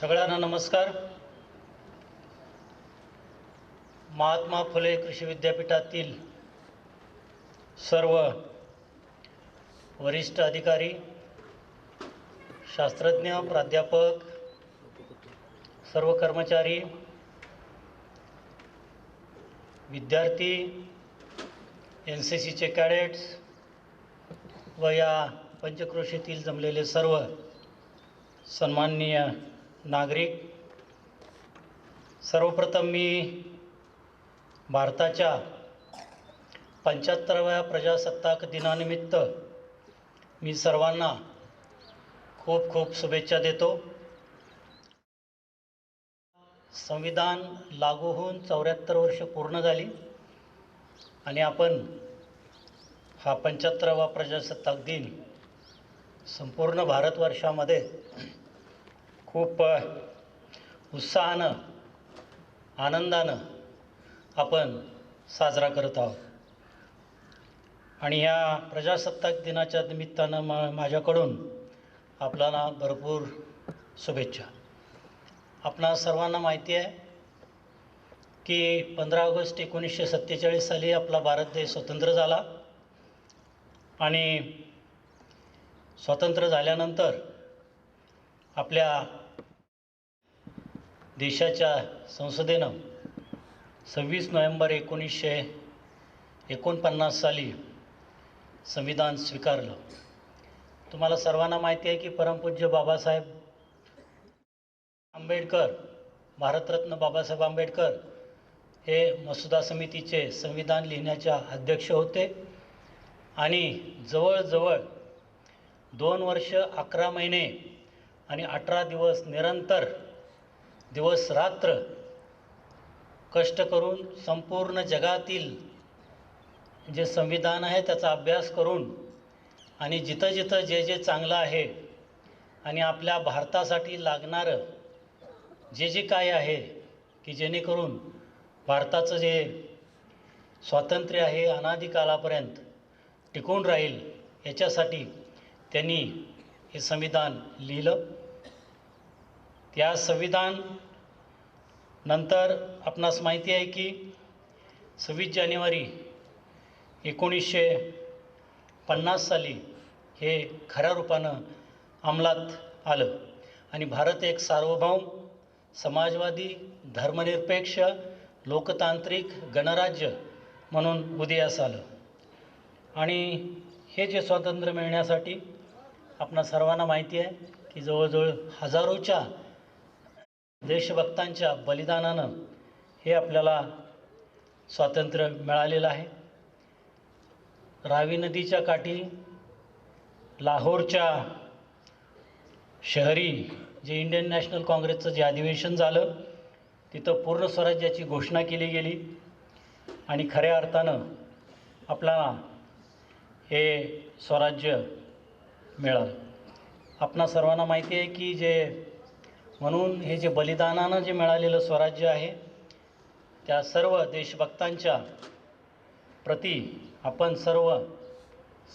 सगळ्यांना नमस्कार. महात्मा फुले कृषी विद्यापीठातील सर्व वरिष्ठ अधिकारी शास्त्रज्ञ प्राध्यापक सर्व कर्मचारी विद्यार्थी एन सी सीचे कॅडेट्स व या पंचक्रोशीतील जमलेले सर्व सन्माननीय नागरिक सर्वप्रथम मी भारताच्या पंच्याहत्तराव्या प्रजासत्ताक दिनानिमित्त मी सर्वांना खूप खूप शुभेच्छा देतो. संविधान लागू होऊन चौऱ्याहत्तर वर्ष पूर्ण झाली आणि आपण हा पंच्याहत्तरावा प्रजासत्ताक दिन संपूर्ण भारतवर्षामध्ये खूप उत्साहानं आनंदानं आपण साजरा करत आहोत. आणि ह्या प्रजासत्ताक दिनाच्या निमित्तानं मा माझ्याकडून आपल्याला भरपूर शुभेच्छा. आपणा सर्वांना माहिती आहे की पंधरा ऑगस्ट एकोणीसशे सत्तेचाळीस साली आपला भारत देश स्वतंत्र झाला. आणि स्वतंत्र झाल्यानंतर आपल्या देशाच्या संसदेनं सव्वीस नोव्हेंबर एकोणीसशे एकोणपन्नास साली संविधान स्वीकारलं. तुम्हाला सर्वांना माहिती आहे की परमपूज्य बाबासाहेब आंबेडकर भारतरत्न बाबासाहेब आंबेडकर हे मसुदा समितीचे संविधान लिहिण्याच्या अध्यक्ष होते आणि जवळजवळ दोन वर्ष अकरा महिने आणि अठरा दिवस निरंतर दिवस रात्र कष्ट करून संपूर्ण जगातील जे संविधान आहे त्याचा अभ्यास करून आणि जिथं जिथं जे जे चांगलं आहे आणि आपल्या भारतासाठी लागणारं जे जे काय आहे की जेणेकरून भारताचं जे स्वातंत्र्य आहे अनादी कालापर्यंत टिकून राहील याच्यासाठी त्यांनी हे संविधान लिहिलं. या संविधान नंतर आपणास माहिती आहे की सव्वीस जानेवारी एकोणीसशे पन्नास साली हे खऱ्या रूपानं अंमलात आलं. आणि भारत एक सार्वभौम समाजवादी धर्मनिरपेक्ष लोकतांत्रिक गणराज्य म्हणून उदयास आलं. आणि हे जे स्वातंत्र्य मिळण्यासाठी आपणा सर्वांना माहिती आहे की जवळजवळ हजारोच्या देशभक्तांच्या बलिदानानं हे आपल्याला स्वातंत्र्य मिळालेलं आहे. रावी नदीच्या काठी लाहोरच्या शहरी जे इंडियन नॅशनल काँग्रेसचं जे अधिवेशन झालं तिथं पूर्ण स्वराज्याची घोषणा केली गेली. आणि खऱ्या अर्थानं आपल्याला हे स्वराज्य मिळालं. आपणा सर्वांना माहिती आहे की जे म्हणून हे जे बलिदानानं जे मिळालेलं स्वराज्य आहे त्या सर्व देशभक्तांच्या प्रती आपण सर्व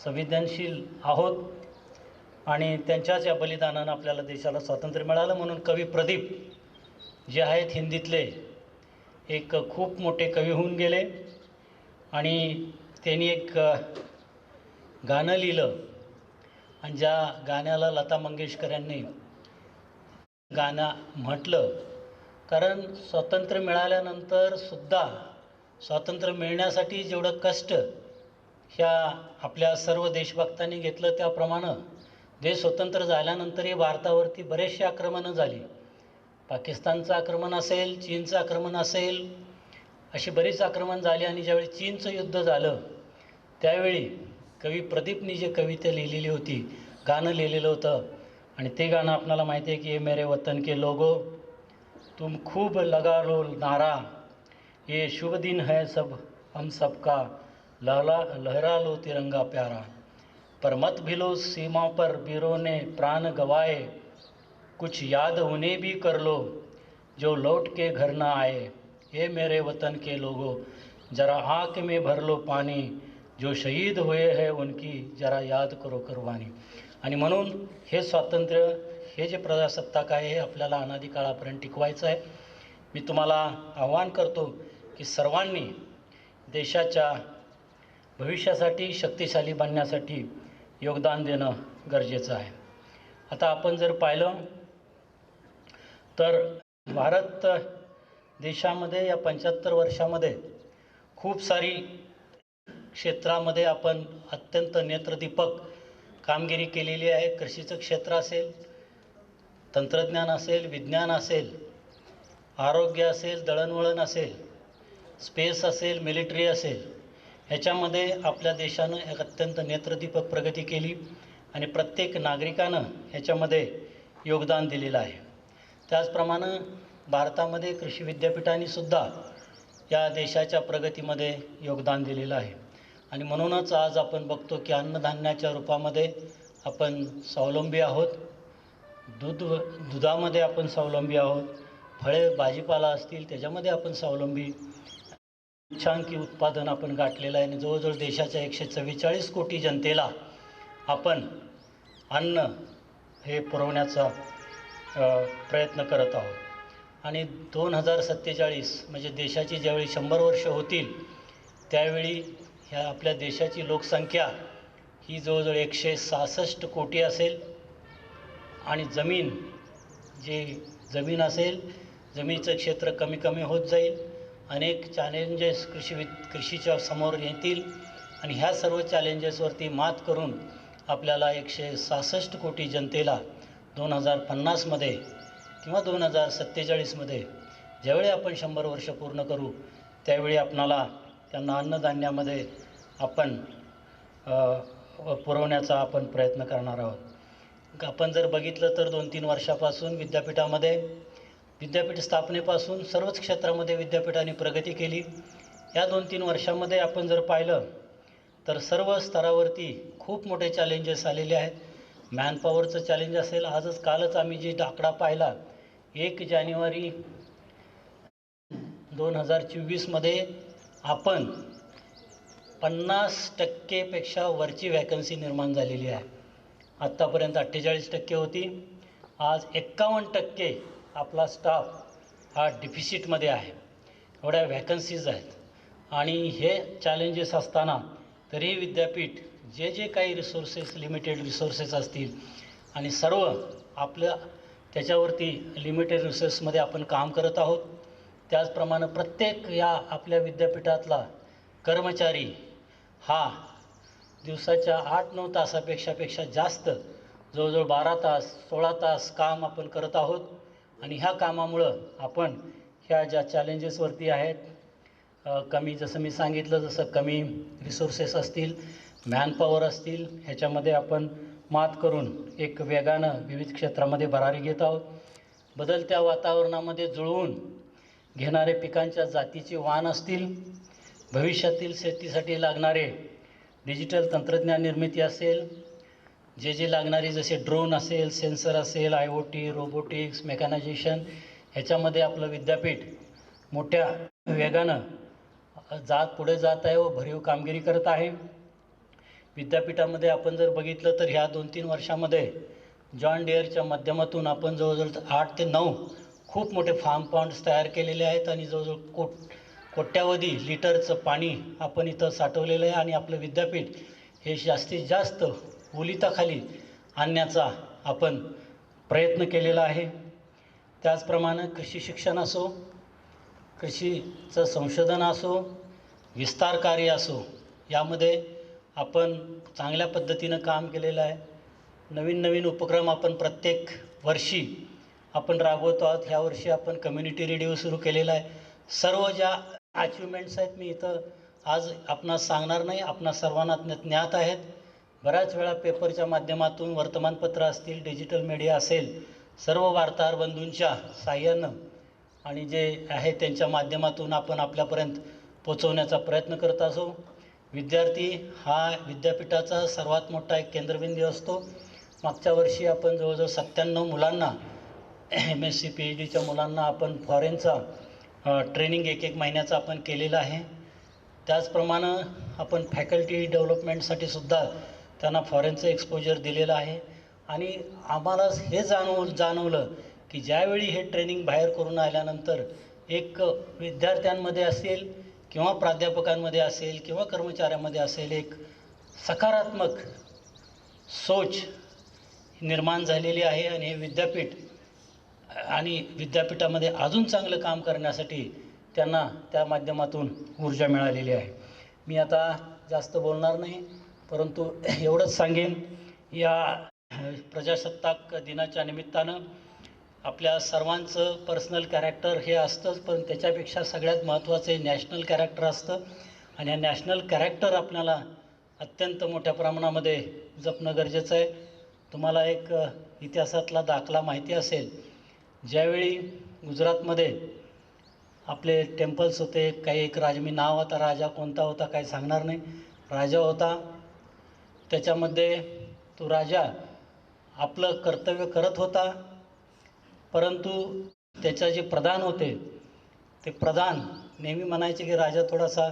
संवेदनशील आहोत आणि त्यांच्याच या बलिदानानं आपल्याला देशाला स्वातंत्र्य मिळालं. म्हणून कवी प्रदीप जे आहेत हिंदीतले एक खूप मोठे कवी होऊन गेले आणि त्यांनी एक गाणं लिहिलं. आणि ज्या गाण्याला लता मंगेशकर यांनी गाणं म्हटलं. कारण स्वातंत्र्य मिळाल्यानंतर सुद्धा स्वातंत्र्य मिळण्यासाठी जेवढं कष्ट ह्या आपल्या सर्व देशभक्तांनी घेतलं त्याप्रमाणे देश स्वतंत्र झाल्यानंतरही भारतावरती बरेचशी आक्रमणं झाली. पाकिस्तानचं आक्रमण असेल चीनचं आक्रमण असेल अशी बरीच आक्रमण झाली आणि ज्यावेळी चीनचं युद्ध झालं त्यावेळी कवी प्रदीपनी जे कविता लिहिलेली होती गाणं लिहिलेलं होतं ते गाणं आपणाला माहिती आहे की ये मेरे वतन के लोगो, तुम खूब लगा लो नारा, ये शुभ दिन है सब, हम सबका, लहला, लहरा लो तिरंगा प्यारा। पर मत भिलो सीमा पर वीरों ने प्राण गवाए, कुछ याद उन्हें भी कर लो, जो लौट के घर ना आए। ये मेरे वतन के लोगों, जरा आँख में भर लो पानी, जो शहीद हुए हैं उनकी जरा याद करो कुर्बानी। आणि म्हणून हे स्वातंत्र्य हे जे प्रजासत्ताक आहे हे आपल्याला अनादी काळापर्यंत टिकवायचं आहे. मी तुम्हाला आव्हान करतो की सर्वांनी देशाच्या भविष्यासाठी शक्तिशाली बनण्यासाठी योगदान देणं गरजेचं आहे. आता आपण जर पाहिलं तर भारत देशामध्ये या पंच्याहत्तर वर्षामध्ये खूप सारी क्षेत्रामध्ये आपण अत्यंत नेत्रदीपक कामगिरी केलेली आहे. कृषीचं क्षेत्र असेल तंत्रज्ञान असेल विज्ञान असेल आरोग्य असेल दळणवळण असेल स्पेस असेल मिलिटरी असेल ह्याच्यामध्ये आपल्या देशानं एक अत्यंत नेत्रदीपक प्रगती केली आणि प्रत्येक नागरिकानं ह्याच्यामध्ये योगदान दिलेलं आहे. त्याचप्रमाणे भारतामध्ये कृषी विद्यापीठांनीसुद्धा या देशाच्या प्रगतीमध्ये योगदान दिलेलं आहे. आणि म्हणूनच आज आपण बघतो की अन्नधान्याच्या रूपामध्ये आपण स्वावलंबी आहोत. दूध दुधामध्ये आपण स्वावलंबी आहोत. फळे भाजीपाला असतील त्याच्यामध्ये आपण स्वावलंबी. उच्चांकी उत्पादन आपण गाठलेलं आहे आणि जवळजवळ देशाच्या एकशे चव्वेचाळीस कोटी जनतेला आपण अन्न हे पुरवण्याचा प्रयत्न करत आहोत. आणि दोन हजार सत्तेचाळीस म्हणजे देशाची ज्यावेळी शंभर वर्ष होतील त्यावेळी ह्या आपल्या देशाची लोकसंख्या ही जवळजवळ एकशे सहासष्ट कोटी असेल. आणि जमीन जे जमीन असेल जमिनीचं क्षेत्र कमी कमी होत जाईल. अनेक चॅलेंजेस कृषी वि कृषीच्या समोर येतील. आणि ह्या सर्व चॅलेंजेसवरती मात करून आपल्याला एकशे सहासष्ट कोटी जनतेला दोन हजार पन्नासमध्ये किंवा दोन हजार सत्तेचाळीसमध्ये ज्यावेळी आपण शंभर वर्ष पूर्ण करू त्यावेळी आपणाला त्यांना अन्नधान्यामध्ये आपण पुरवण्याचा आपण प्रयत्न करणार आहोत. आपण जर बघितलं तर दोन तीन वर्षापासून विद्यापीठामध्ये विद्यापीठ स्थापनेपासून सर्वच क्षेत्रामध्ये विद्यापीठाने प्रगती केली. या दोन तीन वर्षामध्ये आपण जर पाहिलं तर सर्व स्तरावरती खूप मोठे चॅलेंजेस आलेले आहेत. मॅनपॉवरचं चॅलेंज असेल. आजच कालच आम्ही जी आकडा पाहिला एक जानेवारी दोन हजार चोवीसमध्ये आपण पन्नास टक्केपेक्षा वरची वॅकन्सी निर्माण झालेली आहे. आत्तापर्यंत अठ्ठेचाळीस टक्के होती. आज एक्कावन्न टक्के आपला स्टाफ हा डिफिसिटमध्ये आहे. एवढ्या व्हॅकन्सीज आहेत. आणि हे चॅलेंजेस असताना तरीही विद्यापीठ जे जे काही रिसोर्सेस लिमिटेड रिसोर्सेस असतील आणि सर्व आपल्या त्याच्यावरती लिमिटेड रिसोर्समध्ये आपण काम करत आहोत. त्याचप्रमाणे प्रत्येक या आपल्या विद्यापीठातला कर्मचारी हा दिवसाच्या आठ नऊ तासापेक्षा पेक्षा जास्त जवळजवळ बारा तास सोळा तास काम आपण करत आहोत. आणि ह्या कामामुळं आपण ह्या ज्या चॅलेंजेसवरती आहेत कमी जसं मी सांगितलं जसं कमी रिसोर्सेस असतील मॅनपॉवर असतील ह्याच्यामध्ये आपण मात करून एक वेगानं विविध क्षेत्रामध्ये भरारी घेत आहोत. बदलत्या वातावरणामध्ये जुळवून घेणारे पिकांच्या जातीचे वाण असतील भविष्यातील शेतीसाठी लागणारे डिजिटल तंत्रज्ञान निर्मिती असेल जे जे लागणारे जसे ड्रोन असेल सेन्सर असेल I O T robotics mechanization ह्याच्यामध्ये आपलं विद्यापीठ मोठ्या वेगानं जात पुढे जात आहे व भरीव कामगिरी करत आहे. विद्यापीठामध्ये आपण जर बघितलं तर ह्या दोन तीन वर्षामध्ये जॉन डिअरच्या माध्यमातून आपण जवळजवळ आठ ते नऊ खूप मोठे फार्म पॉन्ड्स तयार केलेले आहेत आणि जवळजवळ कोट कोट्यावधी लिटरचं पाणी आपण इथं साठवलेलं आहे आणि आपलं विद्यापीठ हे जास्तीत जास्त ओलिताखाली आणण्याचा आपण प्रयत्न केलेला आहे. त्याचप्रमाणे कृषी शिक्षण असो कृषीचं संशोधन असो विस्तार कार्य असो यामध्ये आपण चांगल्या पद्धतीनं काम केलेलं आहे. नवीन नवीन उपक्रम आपण प्रत्येक वर्षी आपण राबवतो. आहोत ह्या वर्षी आपण कम्युनिटी रेडिओ सुरू केलेला आहे. सर्व ज्या अचिव्हमेंट्स आहेत. मी इथं आज आपणास सांगणार नाही. आपणा सर्वांना ज्ञात आहेत. बऱ्याच वेळा पेपरच्या माध्यमातून वर्तमानपत्र असतील डिजिटल मीडिया असेल सर्व वार्ताहर बंधूंच्या साह्यानं आणि जे आहे त्यांच्या माध्यमातून आपण आपल्यापर्यंत पोचवण्याचा प्रयत्न करत असो. विद्यार्थी हा विद्यापीठाचा सर्वात मोठा एक केंद्रबिंदू असतो. मागच्या वर्षी आपण जवळजवळ सत्त्याण्णव मुलांना M S C P H डीच्या मुलांना आपण फॉरेनचा ट्रेनिंग एक एक महिन्याचं आपण केलेलं आहे. त्याचप्रमाणे आपण फॅकल्टी डेव्हलपमेंटसाठी सुद्धा त्यांना फॉरेनचं एक्सपोजर दिलेलं आहे. आणि आम्हाला हे जाणव जाणवलं की ज्यावेळी हे ट्रेनिंग बाहेर करून आल्यानंतर एक विद्यार्थ्यांमध्ये असेल किंवा प्राध्यापकांमध्ये असेल किंवा कर्मचाऱ्यांमध्ये असेल एक सकारात्मक सोच निर्माण झालेली आहे. आणि हे विद्यापीठ आणि विद्यापीठामध्ये अजून चांगलं काम करण्यासाठी त्यांना त्या माध्यमातून ऊर्जा मिळालेली आहे. मी आता जास्त बोलणार नाही परंतु एवढंच सांगेन या प्रजासत्ताक दिनाच्या निमित्तानं आपल्या सर्वांचं पर्सनल कॅरेक्टर हे असतंच पण त्याच्यापेक्षा सगळ्यात महत्त्वाचं नॅशनल कॅरेक्टर असतं. आणि हे नॅशनल कॅरेक्टर आपल्याला अत्यंत मोठ्या प्रमाणामध्ये जपणं गरजेचं आहे. तुम्हाला एक इतिहासातला दाखला माहिती असेल ज्यावेळी गुजरातमध्ये आपले टेम्पल्स होते काही एक राजमी नाव आता राजा कोणता होता काही सांगणार नाही. राजा होता त्याच्यामध्ये तो राजा आपलं कर्तव्य करत होता परंतु त्याच्या जे प्रधान होते ते प्रधान नेहमी म्हणायचे की राजा थोडासा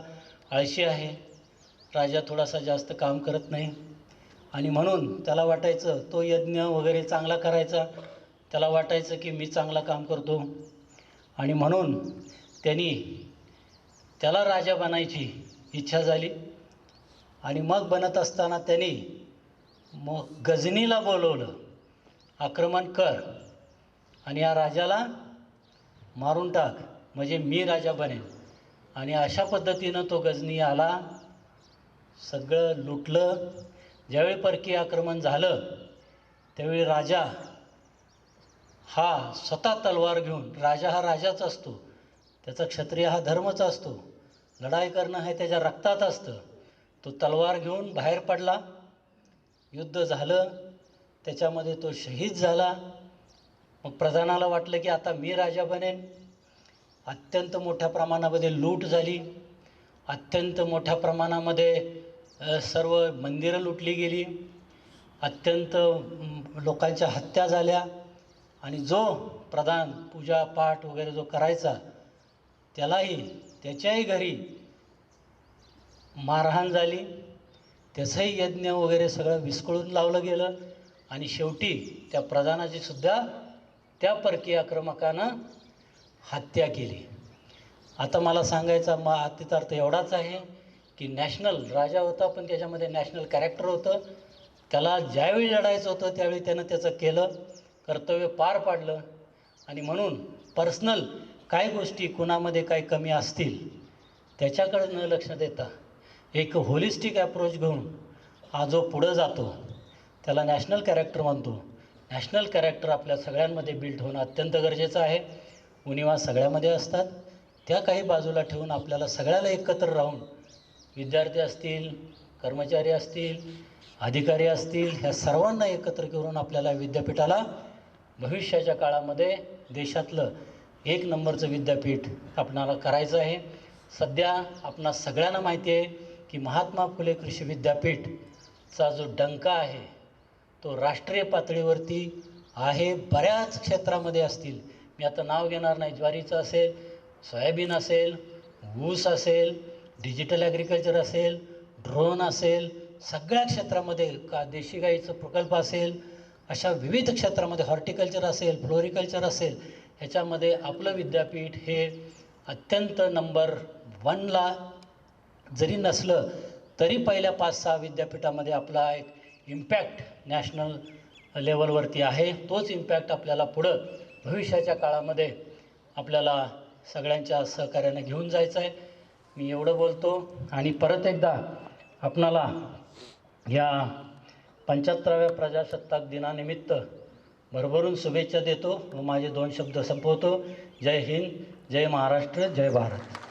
आळशी आहे राजा थोडासा जास्त काम करत नाही. आणि म्हणून त्याला वाटायचं तो यज्ञ वगैरे चांगला करायचा त्याला वाटायचं की मी चांगलं काम करतो. आणि म्हणून त्यांनी त्याला राजा बनायची इच्छा झाली. आणि मग बनत असताना त्यांनी मग गजनीला बोलवलं आक्रमण कर आणि या राजाला मारून टाक म्हणजे मी राजा बनेन. आणि अशा पद्धतीनं तो गजनी आला. सगळं लुटलं. ज्यावेळी परकीय आक्रमण झालं त्यावेळी राजा हा स्वतः तलवार घेऊन राजा हा राजाच असतो. त्याचा क्षत्रिय हा धर्मच असतो. लढाई करणं हे त्याच्या रक्तात असतं. तो तलवार घेऊन बाहेर पडला. युद्ध झालं. त्याच्यामध्ये तो शहीद झाला. मग प्रधानाला वाटलं की आता मी राजा बनेन. अत्यंत मोठ्या प्रमाणामध्ये लूट झाली. अत्यंत मोठ्या प्रमाणामध्ये सर्व मंदिरं लुटली गेली. अत्यंत लोकांच्या हत्या झाल्या. आणि जो प्रधान पूजा पाठ वगैरे जो करायचा त्यालाही त्याच्याही घरी मारहाण झाली. त्याचंही यज्ञ वगैरे सगळं विस्कळून लावलं गेलं आणि शेवटी त्या प्रधानाची सुद्धा त्या परकीय आक्रमकानं हत्या केली. आता मला सांगायचा मा अतितार्थ एवढाच आहे की नॅशनल राजा होता पण त्याच्यामध्ये नॅशनल कॅरेक्टर होतं. त्याला ज्यावेळी लढायचं होतं त्यावेळी त्यानं त्याचं केलं. कर्तव्य पार पाडलं आणि म्हणून पर्सनल काय गोष्टी कुणामध्ये काही कमी असतील त्याच्याकडे न लक्ष देता एक होलिस्टिक ॲप्रोच घेऊन हा जो पुढं जातो त्याला नॅशनल कॅरेक्टर म्हणतो. नॅशनल कॅरेक्टर आपल्या सगळ्यांमध्ये बिल्ड होणं अत्यंत गरजेचं आहे. उणिवा सगळ्यामध्ये असतात. त्या काही बाजूला ठेवून आपल्याला सगळ्याला एकत्र राहून विद्यार्थी असतील कर्मचारी असतील अधिकारी असतील ह्या सर्वांना एकत्र करून आपल्याला विद्यापीठाला भविष्याच्या काळामध्ये देशातलं एक नंबरचं विद्यापीठ आपणाला करायचं आहे. सध्या आपणा सगळ्यांना माहिती आहे की महात्मा फुले कृषी विद्यापीठचा जो डंका आहे तो राष्ट्रीय पातळीवरती आहे बऱ्याच क्षेत्रामध्ये असतील. मी आता नाव घेणार नाही ज्वारीचं असेल सोयाबीन असेल ऊस असेल डिजिटल ॲग्रिकल्चर असेल ड्रोन असेल सगळ्या क्षेत्रामध्ये का देशी गाईचं प्रकल्प असेल अशा विविध क्षेत्रामध्ये हॉर्टिकल्चर असेल फ्लोरिकल्चर असेल ह्याच्यामध्ये आपलं विद्यापीठ हे अत्यंत नंबर वनला जरी नसलं तरी पहिल्या पाच सहा विद्यापीठामध्ये आपला एक इम्पॅक्ट नॅशनल लेवलवरती आहे. तोच इम्पॅक्ट आपल्याला पुढं भविष्याच्या काळामध्ये आपल्याला सगळ्यांच्या सहकार्याने घेऊन जायचं आहे. मी एवढं बोलतो आणि परत एकदा आपणाला या पंच्याहत्तराव्या प्रजासत्ताक दिनानिमित्त भरभरून शुभेच्छा देतो. व माझे दोन शब्द संपवतो. जय हिंद जय महाराष्ट्र जय भारत.